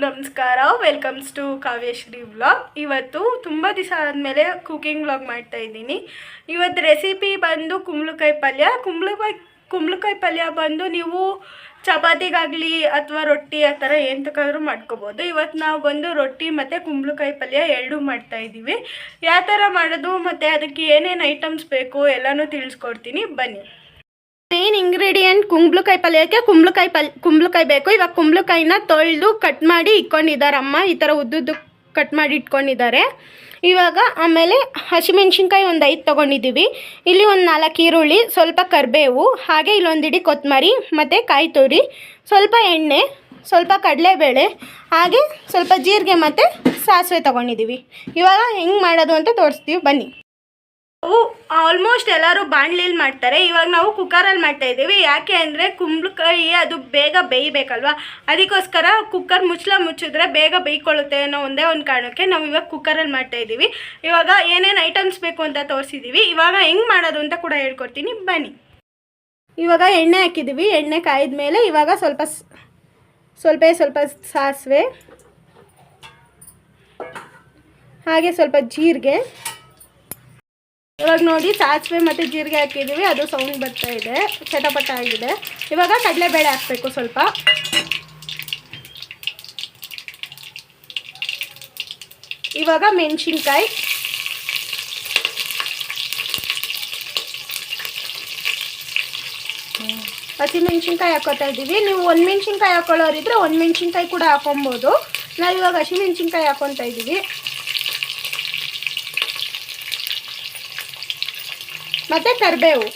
ನಮಸ್ಕಾರ welcomes to Kavyashree vlog ಇವತ್ತು ತುಂಬ ದಿವಸ ಆದಮೇಲೆ ಕುಕಿಂಗ್ ವ್ಲಾಗ್ ಮಾಡ್ತಾ ಇದ್ದೀನಿ. ಇವತ್ತು ರೆಸಿಪಿ ಬಂದು ಕುಂಬಳಕಾಯಿ ಪಲ್ಯ. ಕುಂಬಳಕಾಯಿ ಕುಂಬಳಕಾಯಿ ಪಲ್ಯ ಬಂದು ನೀವು ಚಪಾತಿಗಾಗಲಿ ಅಥವಾ ರೊಟ್ಟಿ ಆ ಥರ ಎಂತಕ್ಕಾದ್ರೂ ಮಾಡ್ಕೋಬೋದು. ಇವತ್ತು ನಾವು ಬಂದು ರೊಟ್ಟಿ ಮತ್ತು ಕುಂಬಳಕಾಯಿ ಪಲ್ಯ ಎರಡೂ ಮಾಡ್ತಾ ಇದ್ದೀವಿ. ಯಾವ ಥರ ಮಾಡೋದು ಮತ್ತು ಅದಕ್ಕೆ ಏನೇನು ಐಟಮ್ಸ್ ಬೇಕು ಎಲ್ಲನೂ ತಿಳಿಸ್ಕೊಡ್ತೀನಿ. ಬನ್ನಿ. ಮೇನ್ ಇಂಗ್ರೀಡಿಯೆಂಟ್ ಕುಂಬಳಕಾಯಿ ಪಲ್ಯಕ್ಕೆ ಕುಂಬಳಕಾಯಿ ಪಲ್, ಕುಂಬಳಕಾಯಿ ಬೇಕು? ಇವಾಗ ಕುಂಬಳಕಾಯಿನ ತೊಳೆದು ಕಟ್ ಮಾಡಿ ಇಟ್ಕೊಂಡಿದ್ದಾರೆ ಅಮ್ಮ. ಈ ಥರ ಉದ್ದುದ್ದು ಕಟ್ ಮಾಡಿ ಇಟ್ಕೊಂಡಿದ್ದಾರೆ. ಇವಾಗ ಆಮೇಲೆ ಹಸಿಮೆಣ್ಸಿನ್ಕಾಯಿ ಒಂದು ಐದು ತೊಗೊಂಡಿದ್ದೀವಿ. ಇಲ್ಲಿ ಒಂದು ನಾಲ್ಕು ಈರುಳ್ಳಿ, ಸ್ವಲ್ಪ ಕರಿಬೇವು, ಹಾಗೆ ಇಲ್ಲೊಂದಿಡಿ ಕೊತ್ತಂಬರಿ ಮತ್ತು ಕಾಯಿ ತುರಿ, ಸ್ವಲ್ಪ ಎಣ್ಣೆ, ಸ್ವಲ್ಪ ಕಡಲೆಬೇಳೆ, ಹಾಗೆ ಸ್ವಲ್ಪ ಜೀರಿಗೆ ಮತ್ತು ಸಾಸಿವೆ ತೊಗೊಂಡಿದ್ದೀವಿ. ಇವಾಗ ಹೆಂಗೆ ಮಾಡೋದು ಅಂತ ತೋರಿಸ್ತೀವಿ. ಬನ್ನಿ. ನಾವು ಆಲ್ಮೋಸ್ಟ್ ಎಲ್ಲರೂ ಬಾಣಲಿಲಿ ಮಾಡ್ತಾರೆ. ಇವಾಗ ನಾವು ಕುಕ್ಕರಲ್ಲಿ ಮಾಡ್ತಾ ಇದ್ದೀವಿ. ಯಾಕೆ ಅಂದರೆ ಕುಂಬಳಕಾಯಿ ಅದು ಬೇಗ ಬೇಯಬೇಕಲ್ವಾ? ಅದಕ್ಕೋಸ್ಕರ ಕುಕ್ಕರ್ ಮುಚ್ಚಲ ಮುಚ್ಚಿದ್ರೆ ಬೇಗ ಬೇಯ್ಕೊಳ್ಳುತ್ತೆ ಅನ್ನೋ ಒಂದೇ ಒಂದು ಕಾರಣಕ್ಕೆ ನಾವು ಇವಾಗ ಕುಕ್ಕರಲ್ಲಿ ಮಾಡ್ತಾ ಇದ್ದೀವಿ. ಇವಾಗ ಏನೇನು ಐಟಮ್ಸ್ ಬೇಕು ಅಂತ ತೋರಿಸಿದ್ದೀವಿ ಇವಾಗ ಹೆಂಗೆ ಮಾಡೋದು ಅಂತ ಕೂಡ ಹೇಳ್ಕೊಡ್ತೀನಿ. ಬನ್ನಿ. ಇವಾಗ ಎಣ್ಣೆ ಹಾಕಿದ್ದೀವಿ ಎಣ್ಣೆ ಕಾಯ್ದ ಮೇಲೆ ಇವಾಗ ಸ್ವಲ್ಪ ಸ್ವಲ್ಪ ಸ್ವಲ್ಪ ಸಾಸಿವೆ, ಹಾಗೆ ಸ್ವಲ್ಪ ಜೀರಿಗೆ. ಇವಾಗ ನೋಡಿ, ಸಾಸಿವೆ ಮತ್ತು ಜೀರಿಗೆ ಹಾಕಿದ್ದೀವಿ ಅದು ಸೌಂಡ್ ಬರ್ತಾ ಇದೆ. ಚಟಪಟ ಆಗಿದೆ. ಇವಾಗ ಕಡಲೆಬೇಳೆ ಹಾಕಬೇಕು ಸ್ವಲ್ಪ. ಇವಾಗ ಮೆಣಸಿನ್ಕಾಯಿ. ಹಸಿ ಮೆಣಸಿನ್ಕಾಯಿ ಹಾಕೋತಾ ಇದ್ದೀವಿ. ನೀವು ಒಂದು ಮೆಣಸಿನ್ಕಾಯಿ ಹಾಕೊಳ್ಳೋರಿದ್ರೆ ಒಂದು ಮೆಣಸಿನ್ಕಾಯಿ ಕೂಡ ಹಾಕೊಬೋದು. ನಾವಿವಾಗ ಇವಾಗ ಹಸಿ ಮೆಣಸಿನ್ಕಾಯಿ ಹಾಕೊತಾ ಇದ್ದೀವಿ. ಮತ್ತು ಕರಿಬೇವು.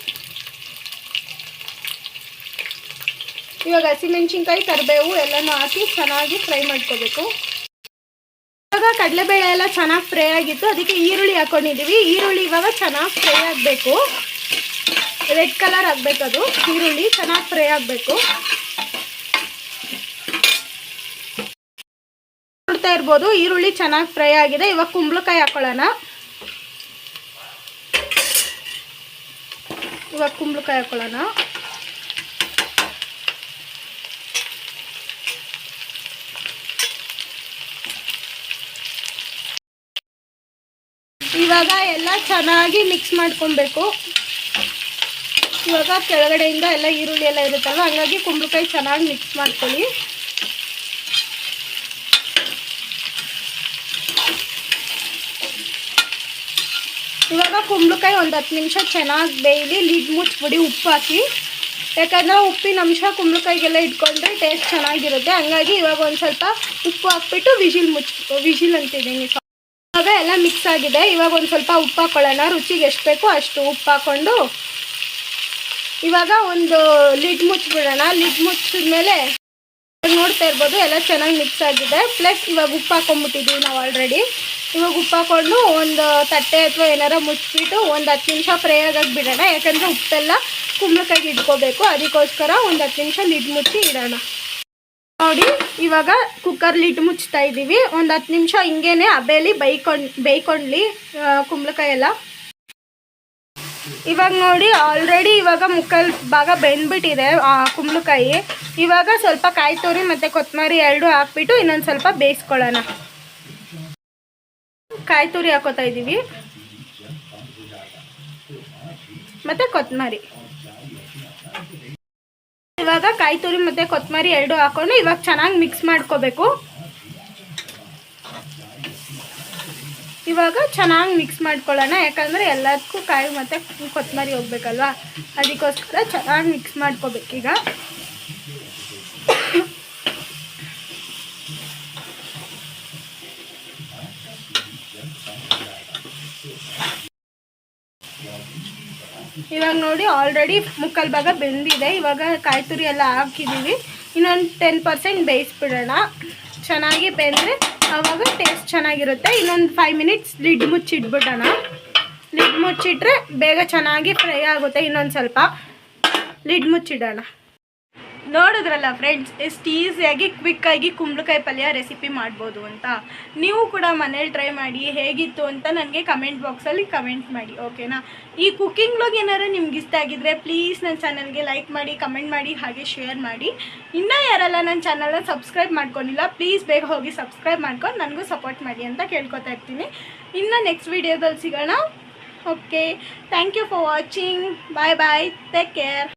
ಇವಾಗ ಹಸಿಮೆಣ್ಸಿನ್ಕಾಯಿ, ಕರಿಬೇವು ಎಲ್ಲನೂ ಹಾಕಿ ಚೆನ್ನಾಗಿ ಫ್ರೈ ಮಾಡ್ಕೋಬೇಕು. ಇವಾಗ ಕಡಲೆಬೇಳೆ ಎಲ್ಲ ಚೆನ್ನಾಗಿ ಫ್ರೈ ಆಗಿತ್ತು. ಅದಕ್ಕೆ ಈರುಳ್ಳಿ ಹಾಕೊಂಡಿದ್ದೀವಿ ಈರುಳ್ಳಿ ಇವಾಗ ಚೆನ್ನಾಗಿ ಫ್ರೈ ಆಗಬೇಕು. ರೆಡ್ ಕಲರ್ ಆಗಬೇಕು ಅದು. ಈರುಳ್ಳಿ ಚೆನ್ನಾಗಿ ಫ್ರೈ ಆಗಬೇಕು. ನೋಡ್ತಾ ಇರ್ಬೋದು, ಈರುಳ್ಳಿ ಚೆನ್ನಾಗಿ ಫ್ರೈ ಆಗಿದೆ. ಇವಾಗ ಕುಂಬಳಕಾಯಿ ಹಾಕೊಳ್ಳೋಣ. ಇವಾಗ ಕುಂಬಳಕಾಯಿ ಹಾಕೊಳ್ಳೋಣ. ಇವಾಗ ಎಲ್ಲ ಚೆನ್ನಾಗಿ ಮಿಕ್ಸ್ ಮಾಡ್ಕೊಬೇಕು. ಇವಾಗ ಕೆಳಗಡೆಯಿಂದ ಎಲ್ಲ ಈರುಳ್ಳಿ ಎಲ್ಲ ಇರುತ್ತಲ್ವ, ಹಂಗಾಗಿ ಕುಂಬಳಕಾಯಿ ಚೆನ್ನಾಗಿ ಮಿಕ್ಸ್ ಮಾಡ್ಕೊಳ್ಳಿ. ಇವಾಗ ಕುಂಬಳಕಾಯಿ ಒಂದು ಹತ್ತು ನಿಮಿಷ ಚೆನ್ನಾಗಿ ಬೇಯಲಿ ಲಿಡ್ ಮುಚ್ಚಿಬಿಡಿ ಉಪ್ಪು ಹಾಕಿ. ಯಾಕಂದ್ರೆ ಉಪ್ಪಿನ ಅಂಶ ಕುಂಬಳಕಾಯಿಗೆಲ್ಲ ಇಟ್ಕೊಂಡ್ರೆ ಟೇಸ್ಟ್ ಚೆನ್ನಾಗಿರುತ್ತೆ. ಹಂಗಾಗಿ ಇವಾಗ ಒಂದು ಸ್ವಲ್ಪ ಉಪ್ಪು ಹಾಕ್ಬಿಟ್ಟು ವಿಜಿಲ್ ಮುಚ್, ವಿಜಿಲ್ ಅಂತಿದ್ದೀನಿ. ಇವಾಗ ಎಲ್ಲ ಮಿಕ್ಸ್ ಆಗಿದೆ. ಇವಾಗ ಒಂದು ಸ್ವಲ್ಪ ಉಪ್ಪು ಹಾಕೊಳ್ಳೋಣ. ರುಚಿಗೆ ಎಷ್ಟು ಬೇಕೋ ಅಷ್ಟು ಉಪ್ಪು ಹಾಕ್ಕೊಂಡು ಇವಾಗ ಒಂದು ಲಿಡ್ ಮುಚ್ಚಿಬಿಡೋಣ ಲಿಡ್ ಮುಚ್ಚಿದ್ಮೇಲೆ ಮೇಲೆ ನೋಡ್ತಾ ಇರ್ಬೋದು, ಎಲ್ಲ ಚೆನ್ನಾಗಿ ಮಿಕ್ಸ್ ಆಗಿದೆ. ಪ್ಲಸ್ ಇವಾಗ ಉಪ್ಪು ಹಾಕೊಂಡ್ಬಿಟ್ಟಿದ್ದೀವಿ ನಾವು ಆಲ್ರೆಡಿ ಇವಾಗ ಉಪ್ಪು ಹಾಕೊಂಡು ಒಂದು ತಟ್ಟೆ ಅಥವಾ ಏನಾರ ಮುಚ್ಚಿಬಿಟ್ಟು ಒಂದು ಹತ್ತು ನಿಮಿಷ ಫ್ರೈ ಆಗಕ್ಕೆ ಬಿಡೋಣ. ಯಾಕಂದರೆ ಉಪ್ಪೆಲ್ಲ ಕುಂಬಳಕಾಯಿ ಇಟ್ಕೋಬೇಕು. ಅದಕ್ಕೋಸ್ಕರ ಒಂದು ಹತ್ತು ನಿಮಿಷ ಲಿಡ್ ಮುಚ್ಚಿ ಇಡೋಣ. ನೋಡಿ, ಇವಾಗ ಕುಕ್ಕರ್ ಲಿಡ್ ಮುಚ್ತಾ ಇದ್ದೀವಿ. ಒಂದು ಹತ್ತು ನಿಮಿಷ ಹಿಂಗೇನೆ ಅಬೇಲಿ ಬೈಕೊಂಡು ಬೇಯ್ಕೊಂಡ್ಲಿ ಕುಂಬಳಕಾಯಿ ಎಲ್ಲ. ಇವಾಗ ನೋಡಿ ಆಲ್ರೆಡಿ ಇವಾಗ ಮುಕ್ಕಲ್ ಭಾಗ ಬೆಂದ್ಬಿಟ್ಟಿದೆ, ಆ, ಕುಂಬಳಕಾಯಿ. ಇವಾಗ ಸ್ವಲ್ಪ ಕಾಯಿ ತುರಿ ಮತ್ತು ಕೊತ್ತಂಬರಿ ಎರಡು ಹಾಕ್ಬಿಟ್ಟು ಇನ್ನೊಂದು ಸ್ವಲ್ಪ ಬೇಯಿಸ್ಕೊಳ್ಳೋಣ. ಕಾಯಿ ತುರಿ ಹಾಕೋತಾ ಇದ್ದೀವಿ ಮತ್ತೆ ಕೊತ್ತಂಬರಿ ಇವಾಗ ಕಾಯಿ ತುರಿ ಮತ್ತೆ ಕೊತ್ತಂಬರಿ ಎರಡು ಹಾಕೊಂಡು ಇವಾಗ ಚೆನ್ನಾಗಿ ಮಿಕ್ಸ್ ಮಾಡ್ಕೋಬೇಕು. ಇವಾಗ ಚೆನ್ನಾಗಿ ಮಿಕ್ಸ್ ಮಾಡ್ಕೊಳ್ಳೋಣ, ಯಾಕಂದ್ರೆ ಎಲ್ಲದಕ್ಕೂ ಕಾಯಿ ಮತ್ತೆ ಕೊತ್ತಂಬರಿ ಹೋಗ್ಬೇಕಲ್ವಾ? ಅದಕ್ಕೋಸ್ಕರ ಚೆನ್ನಾಗಿ ಮಿಕ್ಸ್ ಮಾಡ್ಕೋಬೇಕೀಗ. ಇವಾಗ ನೋಡಿ ಆಲ್ರೆಡಿ ಮುಕ್ಕಲ್ ಭಾಗ ಬೆಂದಿದೆ. ಇವಾಗ ಕಾಯಿ ತುರಿ ಎಲ್ಲ ಹಾಕಿದ್ದೀವಿ ಇನ್ನೊಂದು ಟೆನ್ ಪರ್ಸೆಂಟ್ ಬೇಯಿಸ್ಬಿಡೋಣ. ಚೆನ್ನಾಗಿ ಬೆಂದರೆ ಆವಾಗ ಟೇಸ್ಟ್ ಚೆನ್ನಾಗಿರುತ್ತೆ. ಇನ್ನೊಂದು ಫೈವ್ ಮಿನಿಟ್ಸ್ ಲಿಡ್ ಮುಚ್ಚಿಟ್ಬಿಡೋಣ. ಲಿಡ್ ಮುಚ್ಚಿಟ್ರೆ ಬೇಗ ಚೆನ್ನಾಗಿ ಫ್ರೈ ಆಗುತ್ತೆ ಇನ್ನೊಂದು ಸ್ವಲ್ಪ. ಲಿಡ್ ಮುಚ್ಚಿಡೋಣ. ನೋಡಿದ್ರಲ್ಲ ಫ್ರೆಂಡ್ಸ್ ಎಷ್ಟು ಈಸಿಯಾಗಿ ಕ್ವಿಕ್ಕಾಗಿ ಕುಂಬಳಕಾಯಿ ಪಲ್ಯ ರೆಸಿಪಿ ಮಾಡ್ಬೋದು ಅಂತ. ನೀವು ಕೂಡ ಮನೇಲಿ ಟ್ರೈ ಮಾಡಿ ಹೇಗಿತ್ತು ಅಂತ ನನಗೆ ಕಮೆಂಟ್ ಬಾಕ್ಸಲ್ಲಿ ಕಮೆಂಟ್ ಮಾಡಿ ಓಕೆನಾ ಈ ಕುಕ್ಕಿಂಗ್ ಬ್ಲಾಗ್ ಏನಾದ್ರು ನಿಮ್ಗೆ ಇಷ್ಟ ಆಗಿದ್ರೆ ಪ್ಲೀಸ್ ನನ್ನ ಚಾನಲ್ಗೆ ಲೈಕ್ ಮಾಡಿ ಕಮೆಂಟ್ ಮಾಡಿ, ಹಾಗೆ ಶೇರ್ ಮಾಡಿ. ಇನ್ನೂ ಯಾರೆಲ್ಲ ನನ್ನ ಚಾನಲ್ನ ಸಬ್ಸ್ಕ್ರೈಬ್ ಮಾಡ್ಕೊಂಡಿಲ್ಲ ಪ್ಲೀಸ್ ಬೇಗ ಹೋಗಿ ಸಬ್ಸ್ಕ್ರೈಬ್ ಮಾಡ್ಕೊಂಡು ನನಗೂ ಸಪೋರ್ಟ್ ಮಾಡಿ ಅಂತ ಕೇಳ್ಕೊತಾ ಇರ್ತೀನಿ. ಇನ್ನು ನೆಕ್ಸ್ಟ್ ವೀಡಿಯೋದಲ್ಲಿ ಸಿಗೋಣ. Okay thank you for watching bye bye take care